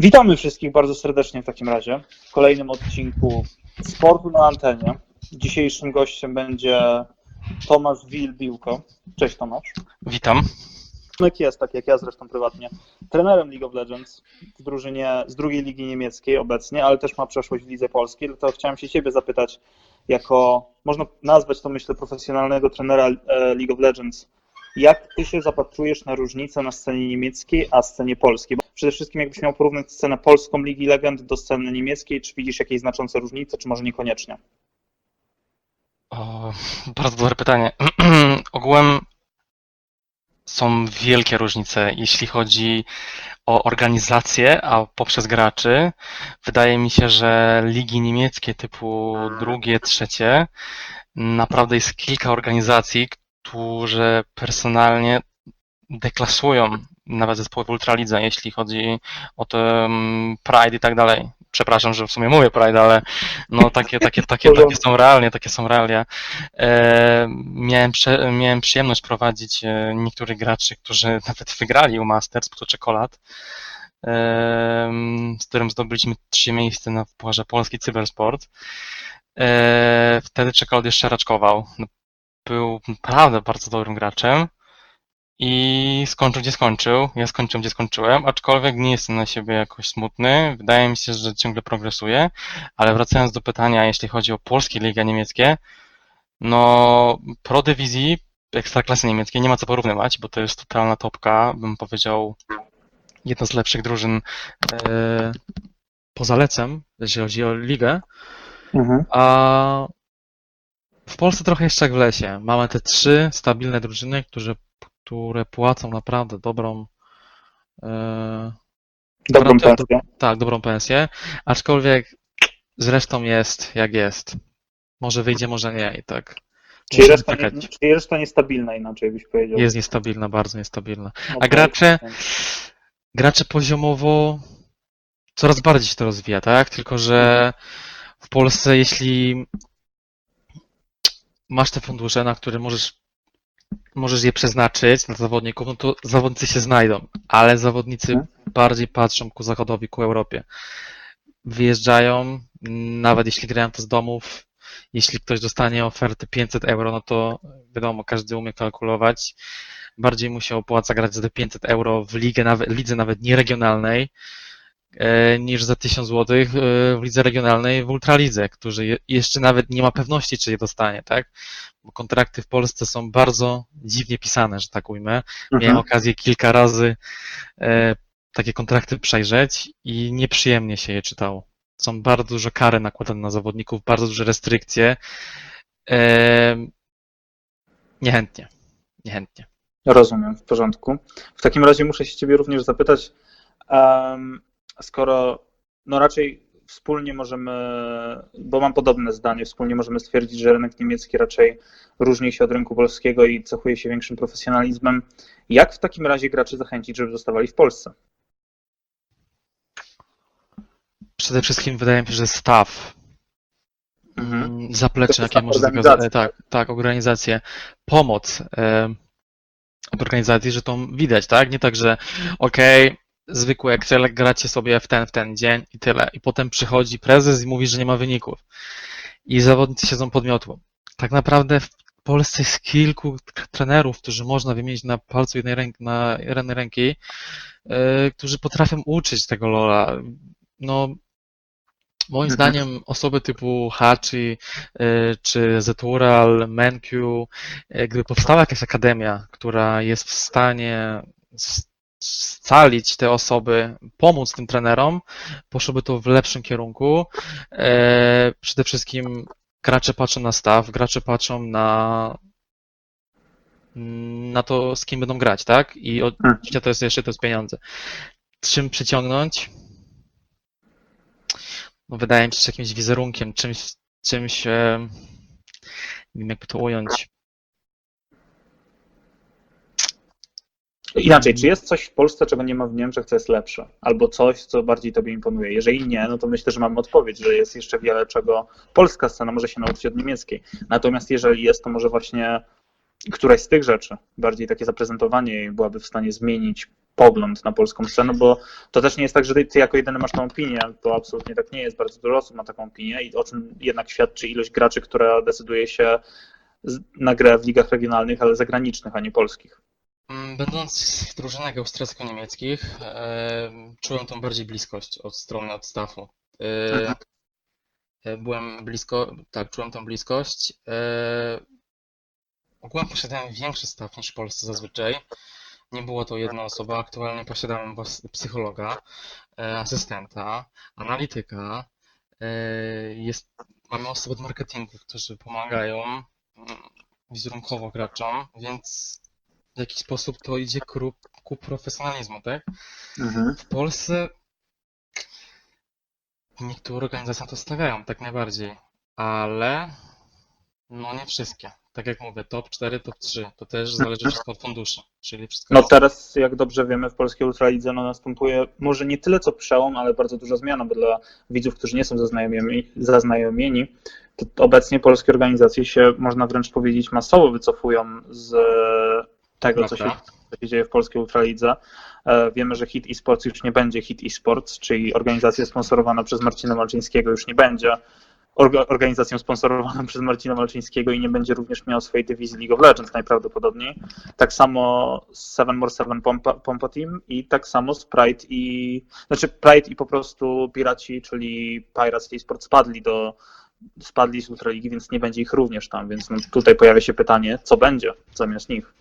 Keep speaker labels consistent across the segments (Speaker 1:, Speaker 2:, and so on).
Speaker 1: Witamy wszystkich bardzo serdecznie w takim razie w kolejnym odcinku Sportu na antenie. Dzisiejszym gościem będzie Tomasz Wil-Biłko. Cześć Tomasz.
Speaker 2: Witam.
Speaker 1: Tomek jest, tak jak ja zresztą prywatnie, trenerem League of Legends w drużynie z drugiej ligi niemieckiej obecnie, ale też ma przeszłość w lidze polskiej, dlatego chciałem się ciebie zapytać, jako, można nazwać to myślę, profesjonalnego trenera e, League of Legends, jak ty się zapatrujesz na różnicę na scenie niemieckiej, a scenie polskiej? Bo przede wszystkim jakbyś miał porównać scenę polską Ligi Legend do sceny niemieckiej, czy widzisz jakieś znaczące różnice, czy może niekoniecznie?
Speaker 2: O, bardzo dobre pytanie. Ogółem są wielkie różnice, jeśli chodzi o organizację, a poprzez graczy. Wydaje mi się, że ligi niemieckie typu drugie, trzecie, naprawdę jest kilka organizacji, które personalnie deklasują nawet zespoły w Ultralidze, jeśli chodzi o te mm, Pride i tak dalej. Przepraszam, że w sumie mówię Pride, ale no takie, takie, takie, takie są realnie, takie są realia. E, miałem, prze, miałem przyjemność prowadzić e, niektórych graczy, którzy nawet wygrali u Masters, to czekolad, e, z którym zdobyliśmy trzy miejsca na Pucharze Polski Cybersport. E, wtedy czekolad jeszcze raczkował. Był naprawdę bardzo dobrym graczem i skończył gdzie skończył. Ja skończyłem gdzie skończyłem, aczkolwiek nie jestem na siebie jakoś smutny. Wydaje mi się, że ciągle progresuję, ale wracając do pytania, jeśli chodzi o polskie liga niemieckie, no pro dywizji ekstraklasy niemieckiej nie ma co porównywać, bo to jest totalna topka, bym powiedział jedna z lepszych drużyn e, poza lecem, jeśli chodzi o ligę.
Speaker 1: Mhm.
Speaker 2: A w Polsce trochę jeszcze jak w lesie. Mamy te trzy stabilne drużyny, które, które płacą naprawdę dobrą, e,
Speaker 1: Dobrą pensję.
Speaker 2: tak, dobrą pensję, aczkolwiek zresztą jest jak jest. Może wyjdzie, może nie i tak.
Speaker 1: Czyli reszta, nie, czyli reszta niestabilna inaczej byś powiedział.
Speaker 2: Jest niestabilna, bardzo niestabilna.
Speaker 1: No
Speaker 2: A
Speaker 1: to-
Speaker 2: gracze, gracze poziomowo coraz bardziej się to rozwija, tak? Tylko, że w Polsce, jeśli masz te fundusze, na które możesz, możesz je przeznaczyć na zawodników, no to zawodnicy się znajdą, ale zawodnicy
Speaker 1: Mhm.
Speaker 2: bardziej patrzą ku zachodowi, ku Europie. Wyjeżdżają, nawet jeśli grają to z domów, jeśli ktoś dostanie ofertę 500 euro, no to wiadomo, każdy umie kalkulować. Bardziej mu się opłaca grać za te 500 euro w ligę, nawet, lidze nawet nieregionalnej, niż za 1000 zł e, w lidze regionalnej w Ultralidze, którzy je, jeszcze nawet nie ma pewności, czy je dostanie, tak? Bo kontrakty w Polsce są bardzo dziwnie pisane, że tak ujmę. Miałem
Speaker 1: Mhm.
Speaker 2: okazję kilka razy e, takie kontrakty przejrzeć i nieprzyjemnie się je czytało. Są bardzo dużo kary nakładane na zawodników, bardzo duże restrykcje. E, niechętnie. Niechętnie.
Speaker 1: Rozumiem, w porządku. W takim razie muszę się ciebie również zapytać, em, skoro no raczej wspólnie możemy, bo mam podobne zdanie, wspólnie możemy stwierdzić, że rynek niemiecki raczej różni się od rynku polskiego i cechuje się większym profesjonalizmem. Jak w takim razie graczy zachęcić, żeby zostawali w Polsce?
Speaker 2: Przede wszystkim wydaje mi się, że staff,
Speaker 1: Mhm.
Speaker 2: mm, zaplecze, jakie
Speaker 1: organizacji,
Speaker 2: zakazać, tak, tak, organizacje, pomoc od organizacji, że to widać, tak? Nie tak, że okej, zwykły Excel, gracie sobie w ten, w ten dzień i tyle. I potem przychodzi prezes i mówi, że nie ma wyników. I zawodnicy siedzą pod miotłą. Tak naprawdę w Polsce jest kilku trenerów, którzy można wymienić na palcu jednej ręki, na jednej ręki, e, którzy potrafią uczyć tego Lola. No, moim
Speaker 1: Mhm.
Speaker 2: zdaniem osoby typu Hachi e, czy Zetural, Menku, e, gdyby powstała jakaś akademia, która jest w stanie scalić te osoby, pomóc tym trenerom, poszłoby to w lepszym kierunku. E, Przede wszystkim gracze patrzą na staw, gracze patrzą na na to, z kim będą grać, tak? I oczywiście to jest jeszcze to jest pieniądze. Czym przyciągnąć? No wydaje mi się, że jakimś wizerunkiem, czymś, czymś, nie wiem jakby to ująć.
Speaker 1: Inaczej, czy jest coś w Polsce, czego nie ma w Niemczech, co jest lepsze? Albo coś, co bardziej tobie imponuje? Jeżeli nie, no to myślę, że mamy odpowiedź, że jest jeszcze wiele, czego polska scena może się nauczyć od niemieckiej. Natomiast jeżeli jest, to może właśnie któraś z tych rzeczy, bardziej takie zaprezentowanie jej byłaby w stanie zmienić pogląd na polską scenę, bo to też nie jest tak, że ty, jako jedyny masz tą opinię, to absolutnie tak nie jest, bardzo dużo osób ma taką opinię i o czym jednak świadczy ilość graczy, która decyduje się na grę w ligach regionalnych, ale zagranicznych, a nie polskich.
Speaker 2: Mm, Będąc w drużynach austriacko-niemieckich, e, czułem tą bardziej bliskość od strony, od staffu. E, e, byłem blisko, tak, czułem tą bliskość. E, ogółem posiadałem większy staff niż w Polsce zazwyczaj. Nie było to jedna osoba, aktualnie posiadałem psychologa, asystenta, analityka. Jest, mamy osoby od marketingu, którzy pomagają mm, wizerunkowo graczom, więc w jakiś sposób to idzie ku, ku profesjonalizmu, tak? W Polsce niektóre organizacje na to stawiają, tak najbardziej, ale no nie wszystkie. Tak jak mówię, top 4, top 3, to też zależy wszystko od funduszy, czyli wszystko
Speaker 1: No teraz, jak dobrze wiemy, w polskiej ultralidze no, następuje może nie tyle co przełom, ale bardzo duża zmiana, bo dla widzów, którzy nie są zaznajomieni, zaznajomieni to obecnie polskie organizacje się, można wręcz powiedzieć, masowo wycofują z tego, co się, co się dzieje w polskiej ultralidze. E, Wiemy, że Hit eSports już nie będzie Hit eSports, czyli organizacja sponsorowana przez Marcina Malczyńskiego już nie będzie orga- organizacją sponsorowaną przez Marcina Malczyńskiego i nie będzie również miał swojej dywizji League of Legends najprawdopodobniej. Tak samo z Seven More Seven Pompa, Pompa Team i tak samo z Pride i znaczy Pride i po prostu Piraci, czyli Pirates eSports spadli do spadli z Ultraligi, więc nie będzie ich również tam, więc no tutaj pojawia się pytanie, co będzie zamiast nich.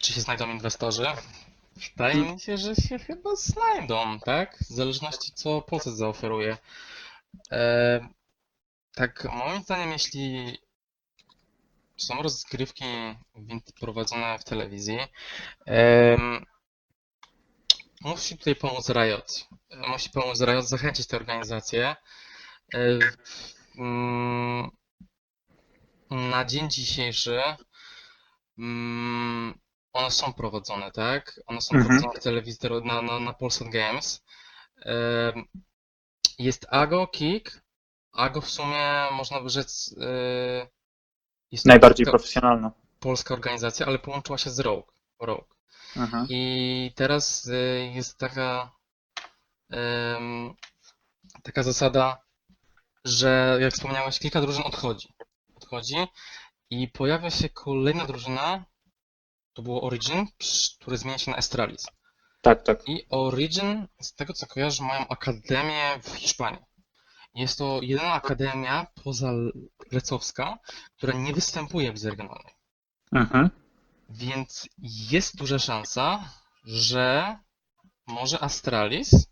Speaker 2: Czy się znajdą inwestorzy? Wydaje mi się, że się chyba znajdą, tak? W zależności co Polsat zaoferuje. E, tak, moim zdaniem, jeśli są rozgrywki prowadzone w telewizji, em, musi tutaj pomóc Riot. Musi pomóc Riot zachęcić te organizacje. E, mm, na dzień dzisiejszy mm, one są prowadzone, tak? One są
Speaker 1: Mhm.
Speaker 2: prowadzone w telewizji na, na, na Polsat Games. Jest Ago, Kik. Ago w sumie można by rzec e, jest
Speaker 1: Najbardziej
Speaker 2: polska,
Speaker 1: profesjonalna.
Speaker 2: polska organizacja, ale połączyła się z Rogue. Rogue.
Speaker 1: Mhm.
Speaker 2: I teraz y, jest taka, taka zasada, że jak wspomniałeś, kilka drużyn odchodzi. Odchodzi i pojawia się kolejna drużyna, to było Origin, który zmienia się na Astralis.
Speaker 1: Tak, tak.
Speaker 2: I Origin, z tego co kojarzę, mają akademię w Hiszpanii. Jest to jedyna akademia poza Lecowska, która nie występuje w lidze regionalnej.
Speaker 1: Mhm.
Speaker 2: Więc jest duża szansa, że może Astralis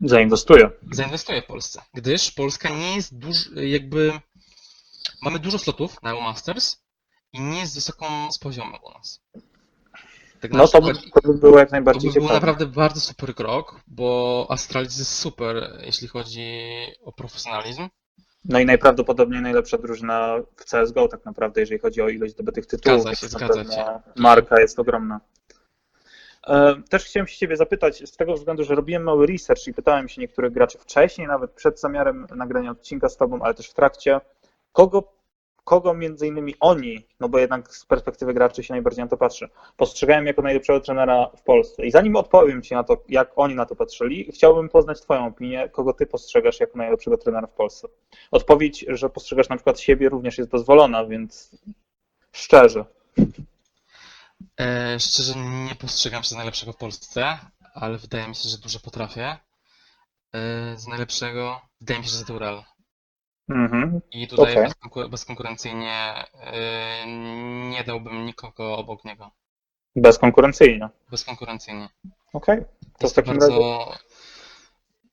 Speaker 1: Zainwestuję.
Speaker 2: zainwestuje w Polsce, gdyż Polska nie jest duż, jakby mamy dużo slotów na EU Masters i nie jest wysoką z poziomu u nas. Tak
Speaker 1: No to by, to by było jak
Speaker 2: to
Speaker 1: najbardziej
Speaker 2: by był
Speaker 1: ciekawe.
Speaker 2: naprawdę bardzo super krok, bo Astralis jest super, jeśli chodzi o profesjonalizm.
Speaker 1: No i najprawdopodobniej najlepsza drużyna w CSGO tak naprawdę, jeżeli chodzi o ilość zdobytych tytułów.
Speaker 2: Zgadza się, zgadza się.
Speaker 1: Marka jest ogromna. E, Też chciałem się Ciebie zapytać, z tego względu, że robiłem mały research i pytałem się niektórych graczy wcześniej, nawet przed zamiarem nagrania odcinka z Tobą, ale też w trakcie, kogo, kogo między innymi oni, no bo jednak z perspektywy graczy się najbardziej na to patrzy, postrzegają jako najlepszego trenera w Polsce. I zanim odpowiem Ci na to, jak oni na to patrzyli, chciałbym poznać Twoją opinię, kogo Ty postrzegasz jako najlepszego trenera w Polsce. Odpowiedź, że postrzegasz na przykład siebie również jest dozwolona, więc szczerze.
Speaker 2: E, szczerze nie postrzegam się za najlepszego w Polsce, ale wydaje mi się, że dużo potrafię. E, z najlepszego wydaje mi się, że Zetural.
Speaker 1: Mhm.
Speaker 2: I tutaj bezkonkur- bezkonkurencyjnie e, nie dałbym nikogo obok niego.
Speaker 1: Bezkonkurencyjnie.
Speaker 2: Bezkonkurencyjnie.
Speaker 1: Okej. To w
Speaker 2: Jest to
Speaker 1: takim razie.
Speaker 2: bardzo.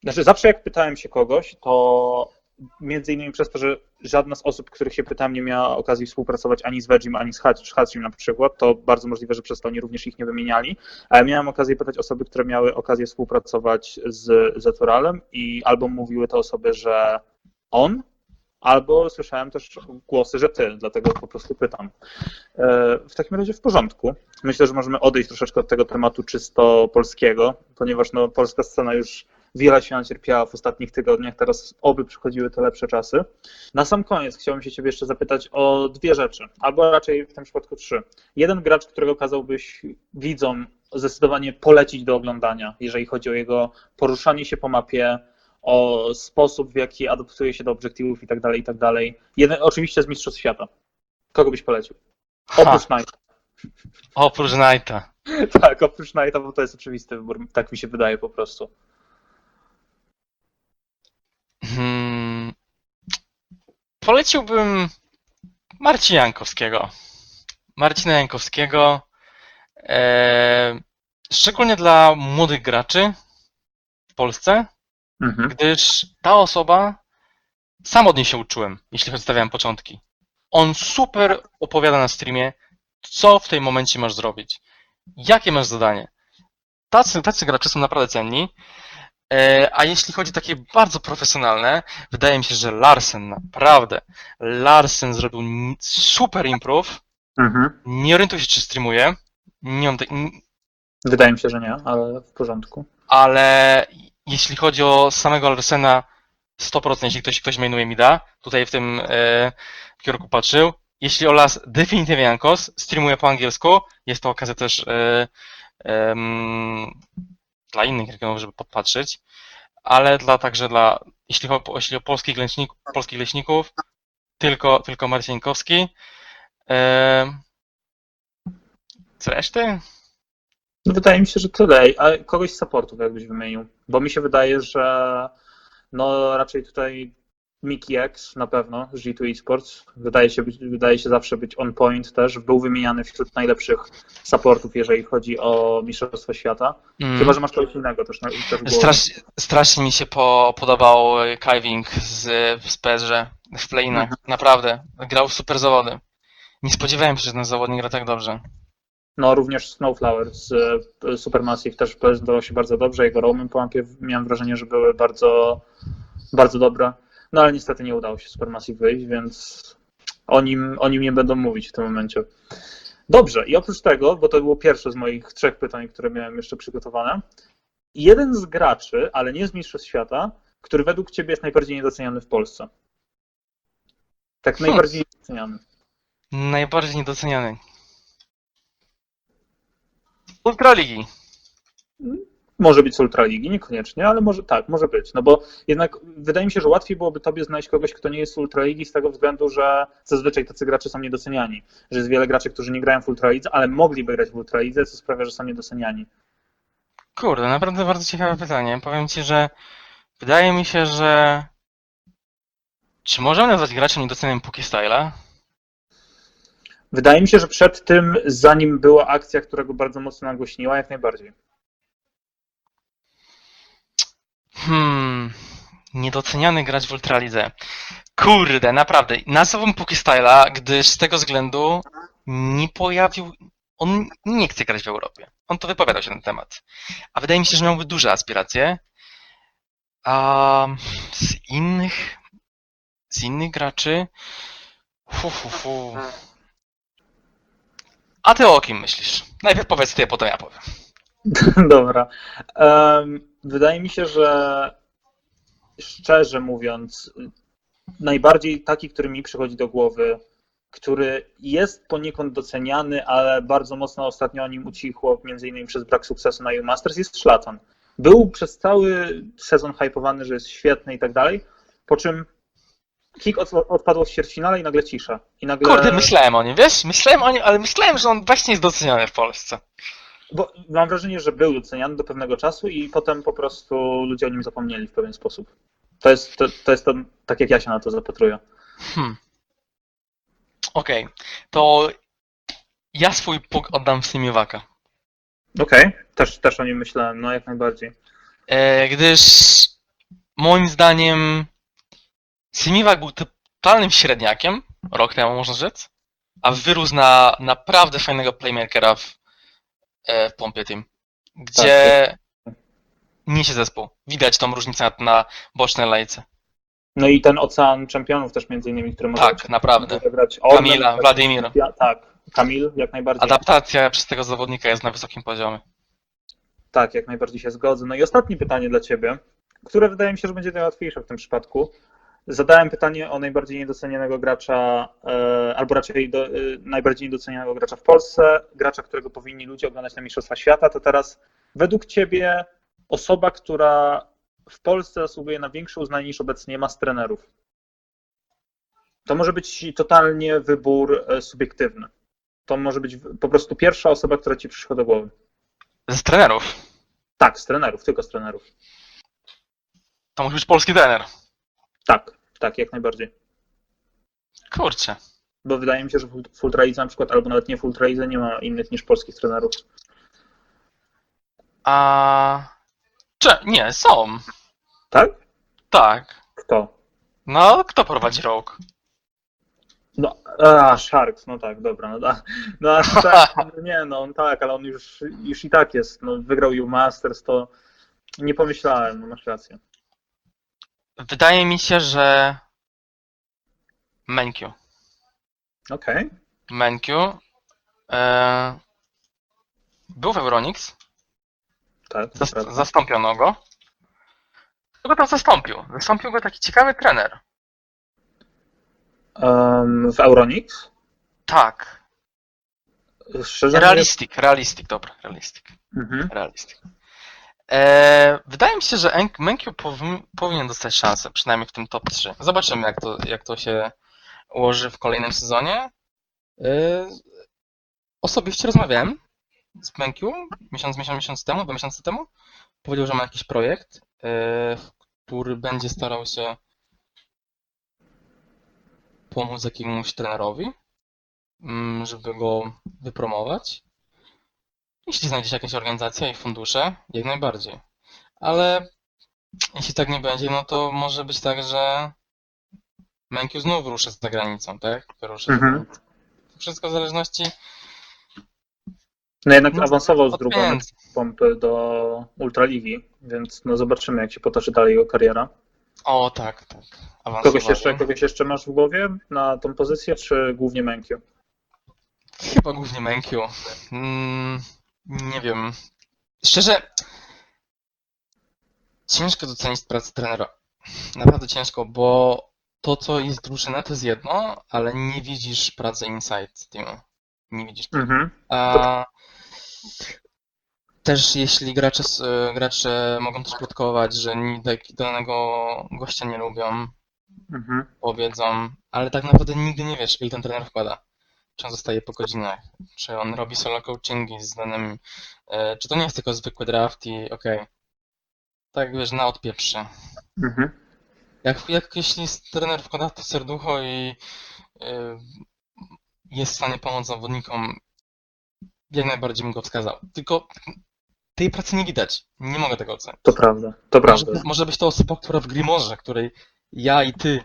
Speaker 1: Znaczy, zawsze jak pytałem się kogoś, to między innymi przez to, że żadna z osób, których się pytałem, nie miała okazji współpracować ani z Vegim, ani z Hachim na przykład, to bardzo możliwe, że przez to oni również ich nie wymieniali. Ale miałem okazję pytać osoby, które miały okazję współpracować z Zeturalem i albo mówiły te osoby, że on, albo słyszałem też głosy, że ty, dlatego po prostu pytam. E, W takim razie w porządku. Myślę, że możemy odejść troszeczkę od tego tematu czysto polskiego, ponieważ no, polska scena już wiele się nacierpiała w ostatnich tygodniach, teraz oby przychodziły te lepsze czasy. Na sam koniec chciałbym się ciebie jeszcze zapytać o dwie rzeczy, albo raczej w tym przypadku trzy. Jeden gracz, którego kazałbyś widzom zdecydowanie polecić do oglądania, jeżeli chodzi o jego poruszanie się po mapie, o sposób, w jaki adaptuje się do obiektywów i tak dalej, i tak dalej. Jeden, oczywiście z Mistrzostw Świata. Kogo byś polecił? Oprócz Knighta.
Speaker 2: oprócz Knighta.
Speaker 1: Tak, oprócz Knighta, bo to jest oczywisty wybór, tak mi się wydaje po prostu.
Speaker 2: Hmm, poleciłbym Marcina Jankowskiego. Marcina Jankowskiego. E, szczególnie dla młodych graczy w Polsce,
Speaker 1: Mhm.
Speaker 2: gdyż ta osoba, sam od niej się uczyłem, jeśli chodzi stawiałem początki. On super opowiada na streamie, co w tym momencie masz zrobić, jakie masz zadanie. Tacy, tacy gracze są naprawdę cenni. E, A jeśli chodzi o takie bardzo profesjonalne, wydaje mi się, że Larsen, naprawdę, Larsen zrobił super improve.
Speaker 1: Mhm.
Speaker 2: Nie orientuję się, czy streamuje, nie mam te,
Speaker 1: Wydaje mi się, że nie, ale w porządku.
Speaker 2: ale jeśli chodzi o samego Larsena, 100% jeśli ktoś, ktoś mainuje mi da, tutaj w tym e, kierunku patrzył. Jeśli o Las definitywnie Jankos, streamuje po angielsku, jest to okazja też e, em, dla innych regionów, żeby podpatrzeć, ale dla, także dla, jeśli, o- jeśli o polskich, leśnik, polskich leśników, tylko, tylko Marcin Jankowski. E, z reszty?
Speaker 1: No wydaje mi się, że tyle. A kogoś z supportów jakbyś wymienił? Bo mi się wydaje, że no raczej tutaj Mickey X na pewno, z G2 Esports, wydaje się, być, wydaje się zawsze być on point też. Był wymieniany wśród najlepszych supportów, jeżeli chodzi o Mistrzostwo Świata.
Speaker 2: Mm.
Speaker 1: Chyba, że masz kogoś innego też, na, też w.
Speaker 2: Strasz, strasznie mi się po, podobał Kiving z, z PSG w playinach.
Speaker 1: Mhm.
Speaker 2: Naprawdę. Grał super zawody. Nie spodziewałem się, że ten zawodnik gra tak dobrze.
Speaker 1: No również Snowflower z e, Supermassive też prezentował się bardzo dobrze. Jego roamy po mapie miałem wrażenie, że były bardzo, bardzo dobre. No ale niestety nie udało się Supermassive wyjść, więc o nim, o nim nie będą mówić w tym momencie. Dobrze, i oprócz tego, bo to było pierwsze z moich trzech pytań, które miałem jeszcze przygotowane, jeden z graczy, ale nie z Mistrzostw Świata, który według Ciebie jest najbardziej niedoceniany w Polsce. Tak
Speaker 2: Hmm.
Speaker 1: najbardziej niedoceniany.
Speaker 2: Najbardziej niedoceniany. Ultraligi.
Speaker 1: Może być z Ultraligi, niekoniecznie, ale może tak, może być. No bo jednak wydaje mi się, że łatwiej byłoby tobie znaleźć kogoś, kto nie jest z Ultraligi z tego względu, że zazwyczaj tacy gracze są niedoceniani. Że jest wiele graczy, którzy nie grają w Ultralidze, ale mogliby grać w Ultralidze, co sprawia, że są niedoceniani.
Speaker 2: Kurde, naprawdę bardzo ciekawe pytanie. Powiem ci, że wydaje mi się, że czy możemy nazwać graczem niedocenianym Pokestyla?
Speaker 1: Wydaje mi się, że przed tym, zanim była akcja, która go bardzo mocno nagłośniła, jak najbardziej.
Speaker 2: Hmm, niedoceniany gracz w Ultralidze. Kurde, naprawdę. Nazwałbym Pokestyla, gdyż z tego względu nie pojawił. On nie chce grać w Europie. On to wypowiadał się na ten temat. A wydaje mi się, że miałby duże aspiracje. A z innych. Z innych graczy. Fu, fu, fu. A ty o kim myślisz? Najpierw powiedz ty, potem ja powiem.
Speaker 1: Dobra. Em, wydaje mi się, że szczerze mówiąc, najbardziej taki, który mi przychodzi do głowy, który jest poniekąd doceniany, ale bardzo mocno ostatnio o nim ucichło, między innymi przez brak sukcesu na U-Masters, jest Szlatan. Był przez cały sezon hypowany, że jest świetny i tak dalej, po czym kick od, odpadł w ćwierćfinale i nagle cisza. I nagle...
Speaker 2: Kurde, myślałem o nim, wiesz? Myślałem o nim, ale myślałem, że on właśnie jest doceniany w Polsce.
Speaker 1: Bo mam wrażenie, że był doceniany do pewnego czasu i potem po prostu ludzie o nim zapomnieli w pewien sposób. To jest to, to, jest to tak jak ja się na to zapatruję.
Speaker 2: Hmm. Okej, to ja swój puk oddam w Simiwaka.
Speaker 1: Okej, też, też o nim myślałem, no jak najbardziej.
Speaker 2: E, gdyż moim zdaniem Simiwak był totalnym średniakiem, rok temu można rzec, a wyrósł na naprawdę fajnego playmakera w, e, w Pompie Team, gdzie niesie zespół. Widać tą różnicę na, na bocznej lejce.
Speaker 1: No i ten ocean czempionów też między innymi, który może
Speaker 2: Tak, naprawdę. Kamila, Wladimir.
Speaker 1: Ja, tak, Kamil, jak najbardziej.
Speaker 2: Adaptacja przez tego zawodnika jest na wysokim poziomie.
Speaker 1: Tak, jak najbardziej się zgodzę. No i ostatnie pytanie dla Ciebie, które wydaje mi się, że będzie najłatwiejsze w tym przypadku. Zadałem pytanie o najbardziej niedocenianego gracza, e, albo raczej do, e, najbardziej niedocenianego gracza w Polsce, gracza, którego powinni ludzie oglądać na Mistrzostwa Świata. To teraz, według Ciebie, osoba, która w Polsce zasługuje na większe uznanie niż obecnie ma z trenerów. To może być totalnie wybór e, subiektywny. To może być po prostu pierwsza osoba, która Ci przyszła do głowy.
Speaker 2: Z trenerów.
Speaker 1: Tak, z trenerów, tylko z trenerów.
Speaker 2: To musi być polski trener.
Speaker 1: Tak, tak, jak najbardziej.
Speaker 2: Kurczę.
Speaker 1: Bo wydaje mi się, że w Ultralidze na przykład, albo nawet nie w Ultralidze nie ma innych niż polskich trenerów.
Speaker 2: A... Cze... Nie, są.
Speaker 1: Tak?
Speaker 2: Tak.
Speaker 1: Kto?
Speaker 2: No, kto prowadzi Rogue?
Speaker 1: No, a, Sharks, no tak, dobra. No, a- no no nie, no on tak, ale on już, już i tak jest. No, wygrał U Masters, to nie pomyślałem, no masz rację.
Speaker 2: Wydaje mi się, że Menkyu.
Speaker 1: Okej.
Speaker 2: Menkyu e... był w Euronix,
Speaker 1: Tak, to
Speaker 2: zas- zastąpiono go. Kto go tam zastąpił? Zastąpił go taki ciekawy trener.
Speaker 1: Em, w Euronix?
Speaker 2: Tak.
Speaker 1: Szczerze
Speaker 2: Realistic, realistic, dobra, realistic.
Speaker 1: Mhm.
Speaker 2: Realistic. E, wydaje mi się, że Enk- Menkyu powin, powinien dostać szansę, przynajmniej w tym top 3. Zobaczymy, jak to, jak to się ułoży w kolejnym sezonie. E, osobiście rozmawiałem z Menkyu miesiąc, miesiąc, miesiąc temu, dwa miesiące temu. Powiedział, że ma jakiś projekt, e, który będzie starał się pomóc jakiemuś trenerowi, mm, żeby go wypromować. Jeśli znajdzie się jakaś organizacja i fundusze, jak najbardziej. Ale jeśli tak nie będzie, no to może być tak, że Menkyu znów ruszy za granicą, tak? Wyruszy
Speaker 1: Mhm.
Speaker 2: wszystko w zależności
Speaker 1: No jednak
Speaker 2: No,
Speaker 1: awansował z drugą pompy do Ultraligi, więc no zobaczymy, jak się potoczy dalej jego kariera.
Speaker 2: O, tak, tak.
Speaker 1: Kogoś
Speaker 2: Awansowali.
Speaker 1: jeszcze, kogoś jeszcze masz w głowie na tą pozycję, czy głównie Menkyu?
Speaker 2: Chyba głównie Menkyu. Mm, nie wiem. Szczerze, ciężko docenić pracę trenera. Naprawdę ciężko, bo to, co jest drużyna, to jest jedno, ale nie widzisz pracy inside teamu. Nie widzisz.
Speaker 1: Mhm.
Speaker 2: A też jeśli gracze, gracze mogą też plotkować, że tak- danego gościa nie lubią,
Speaker 1: Mhm.
Speaker 2: powiedzą, ale tak naprawdę nigdy nie wiesz, ile ten trener wkłada. Czy on zostaje po godzinach, czy on robi solo coachingi z danymi, e, czy to nie jest tylko zwykły draft i okej. Tak wiesz, na odpieprzy.
Speaker 1: Mhm.
Speaker 2: Jak, jak jeśli trener wkłada w to serducho i e, jest w stanie pomóc zawodnikom, jak najbardziej bym go wskazał. Tylko tej pracy nie widać. Nie mogę tego ocenić.
Speaker 1: To prawda, to
Speaker 2: Może,
Speaker 1: prawda.
Speaker 2: może być to osoba, która w Grimorze, której ja i ty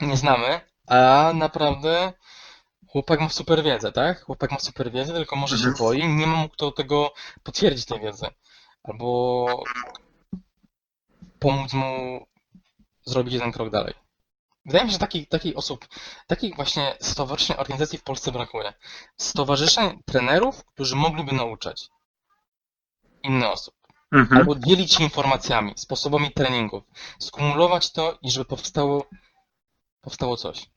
Speaker 2: nie znamy, a naprawdę chłopak ma super wiedzę, tak? Chłopak ma super wiedzę, tylko może się
Speaker 1: Mhm.
Speaker 2: boi, nie ma mu kto tego potwierdzić tej wiedzy. Albo pomóc mu zrobić jeden krok dalej. Wydaje mi się, że takich, takich osób, takich właśnie stowarzyszeń, organizacji w Polsce brakuje. Stowarzyszeń trenerów, którzy mogliby nauczać inne osoby.
Speaker 1: Mhm.
Speaker 2: Albo dzielić się informacjami, sposobami treningów, skumulować to i żeby powstało, powstało coś.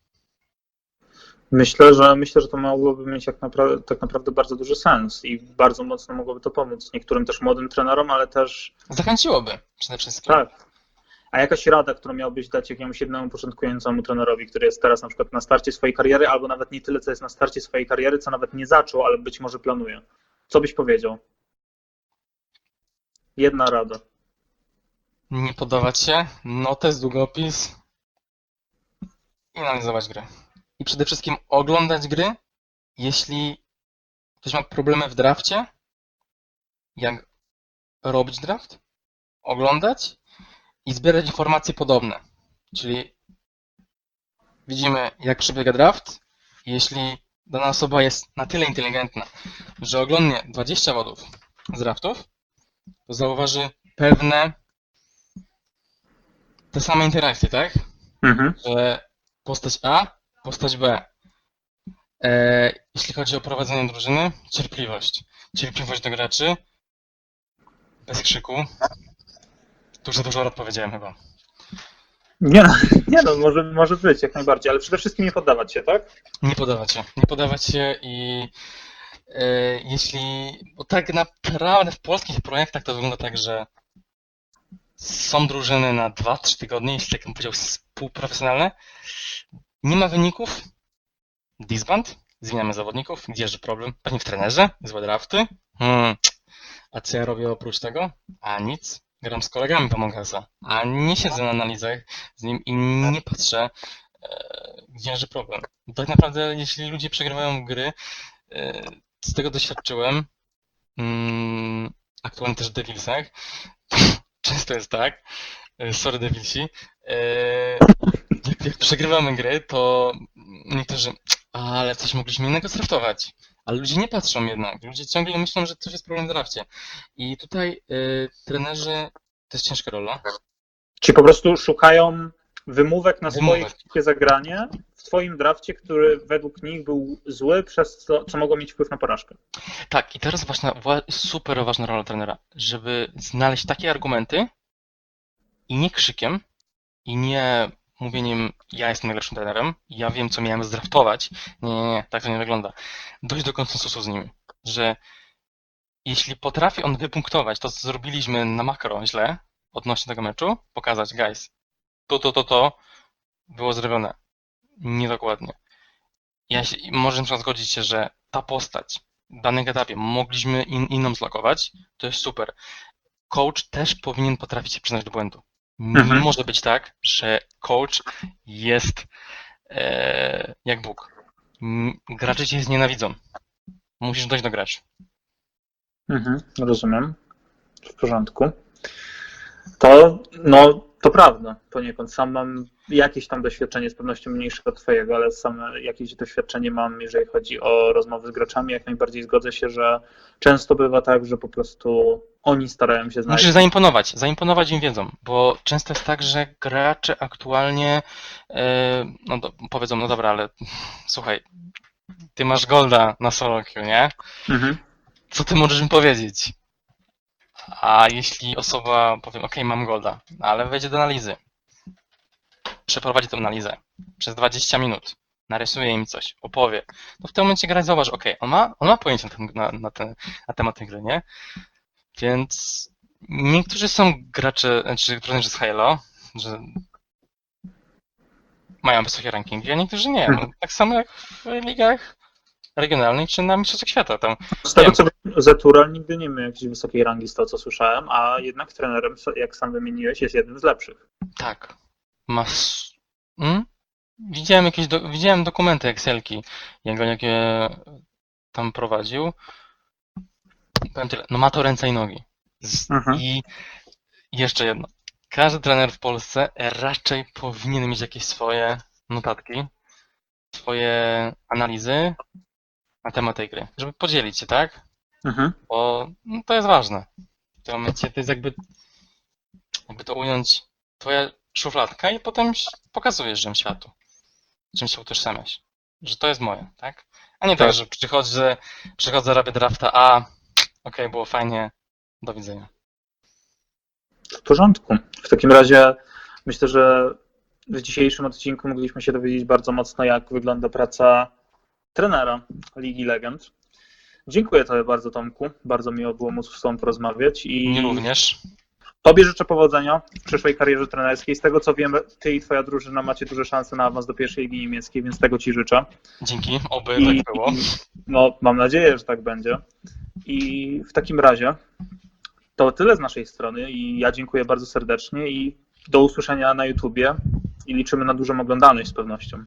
Speaker 1: Myślę, że myślę, że to mogłoby mieć jak napra- tak naprawdę bardzo duży sens i bardzo mocno mogłoby to pomóc niektórym też młodym trenerom, ale też
Speaker 2: Zachęciłoby przede wszystkim.
Speaker 1: tak. A jakaś rada, którą miałbyś dać jakiemuś jednemu początkującemu trenerowi, który jest teraz na przykład na starcie swojej kariery, albo nawet nie tyle, co jest na starcie swojej kariery, co nawet nie zaczął, ale być może planuje. Co byś powiedział? Jedna rada.
Speaker 2: Nie podawać się, notes, długopis i analizować gry. I przede wszystkim oglądać gry, jeśli ktoś ma problemy w drafcie, jak robić draft, oglądać i zbierać informacje podobne. Czyli widzimy, jak przebiega draft. Jeśli dana osoba jest na tyle inteligentna, że oglądnie 20 wodów z draftów, to zauważy pewne te same interakcje, tak?
Speaker 1: Mhm.
Speaker 2: Że postać A, postać B. E, jeśli chodzi o prowadzenie drużyny, cierpliwość. Cierpliwość do graczy, bez krzyku, za dużo odpowiedziałem chyba.
Speaker 1: Nie no, nie no może, może być, jak najbardziej, ale przede wszystkim nie poddawać się, tak?
Speaker 2: Nie podawać się. Nie podawać się i e, jeśli. Bo tak naprawdę w polskich projektach to wygląda tak, że są drużyny na 2-3 tygodnie, jeśli tak bym powiedział, półprofesjonalne. Nie ma wyników. Disband. Zmieniamy zawodników. Gdzie jest problem? Pewnie w trenerze. Złe drafty. Hmm. A co ja robię oprócz tego? A nic. Gram z kolegami Pomogasa. A nie siedzę na analizach z nim i nie patrzę, e, gdzie leży problem. Tak naprawdę, jeśli ludzie przegrywają gry, e, z tego doświadczyłem, mm, aktualnie też w Devilsach, często jest tak, e, sorry Devilsi, e, jak, przegrywamy gry, to niektórzy, ale coś mogliśmy innego zraftować. Ale ludzie nie patrzą jednak. Ludzie ciągle myślą, że coś jest problem w drafcie. I tutaj y, trenerzy, to jest ciężka rola.
Speaker 1: Ci po prostu szukają wymówek na
Speaker 2: Wymówek.
Speaker 1: swoje szybkie zagranie w twoim drafcie, który według nich był zły, przez co, co mogło mieć wpływ na porażkę.
Speaker 2: Tak, i teraz wa- super ważna rola trenera, żeby znaleźć takie argumenty i nie krzykiem, i nie mówieniem, ja jestem najlepszym trenerem, ja wiem, co miałem zdraftować. Nie, nie, nie, tak to nie wygląda. Dojść do konsensusu z nim, że jeśli potrafi on wypunktować to, co zrobiliśmy na makro źle odnośnie tego meczu, pokazać, guys, to, to, to, to było zrobione niedokładnie. Ja się, może zgodzić się, że ta postać w danym etapie mogliśmy in, inną zlokować, to jest super. Coach też powinien potrafić się przyznać do błędu. Nie
Speaker 1: Mhm.
Speaker 2: może być tak, że coach jest e, jak Bóg. Gracze cię znienawidzą. Musisz dojść do graczy.
Speaker 1: Mhm, rozumiem. W porządku. To, no, to prawda, poniekąd. Sam mam jakieś tam doświadczenie, z pewnością mniejsze od twojego, ale same jakieś doświadczenie mam, jeżeli chodzi o rozmowy z graczami. Jak najbardziej zgodzę się, że często bywa tak, że po prostu oni starają się znaleźć.
Speaker 2: Musisz zaimponować, zaimponować im wiedzą, bo często jest tak, że gracze aktualnie e, no do, powiedzą, no dobra, ale słuchaj, ty masz golda na solo queue, nie?
Speaker 1: Mhm.
Speaker 2: co ty możesz mi powiedzieć? A jeśli osoba powie, ok, mam golda, ale wejdzie do analizy, przeprowadzi tę analizę przez 20 minut, narysuje im coś, opowie, to w tym momencie grać zauważy, ok, on ma, on ma pojęcie na, ten, na, na, ten, na temat tej gry, nie? Więc niektórzy są gracze, czy trenerzy z Halo, że mają wysokie rankingi, a niektórzy nie. No, tak samo jak w ligach regionalnych czy na Mistrzostwach Świata. Tam
Speaker 1: Z tego
Speaker 2: Wiem.
Speaker 1: co wiem, Zetural nigdy nie miał jakiejś wysokiej rangi z tego co słyszałem, a jednak trenerem, jak sam wymieniłeś, jest jednym z lepszych.
Speaker 2: Tak. Ma. Hmm? Widziałem jakieś. Do... Widziałem dokumenty Excelki, jego jakie tam prowadził. Powiem tyle. No ma to ręce i nogi. Z...
Speaker 1: Mhm.
Speaker 2: I jeszcze jedno. Każdy trener w Polsce raczej powinien mieć jakieś swoje notatki, swoje analizy na temat tej gry, żeby podzielić się, tak?
Speaker 1: Mhm.
Speaker 2: Bo no, to jest ważne. W tym momencie to jest jakby, jakby to ująć, twoja szufladka i potem pokazujesz żem światu, czym się utożsamiasz, że to jest moje, tak? A nie tak,
Speaker 1: Tak.
Speaker 2: że przychodzę, przychodzę, robię drafta, a okej, było fajnie, do widzenia.
Speaker 1: W porządku. W takim razie myślę, że w dzisiejszym odcinku mogliśmy się dowiedzieć bardzo mocno, jak wygląda praca trenera Ligi Legend. Dziękuję Tobie bardzo, Tomku. Bardzo miło było móc z Tobą porozmawiać i
Speaker 2: Nie również.
Speaker 1: Tobie życzę powodzenia w przyszłej karierze trenerskiej. Z tego co wiem, Ty i Twoja drużyna macie duże szanse na awans do pierwszej ligi niemieckiej, więc tego Ci życzę.
Speaker 2: Dzięki, oby
Speaker 1: I,
Speaker 2: tak było.
Speaker 1: no, mam nadzieję, że tak będzie. I w takim razie to tyle z naszej strony i ja dziękuję bardzo serdecznie i do usłyszenia na YouTubie i liczymy na dużą oglądalność z pewnością.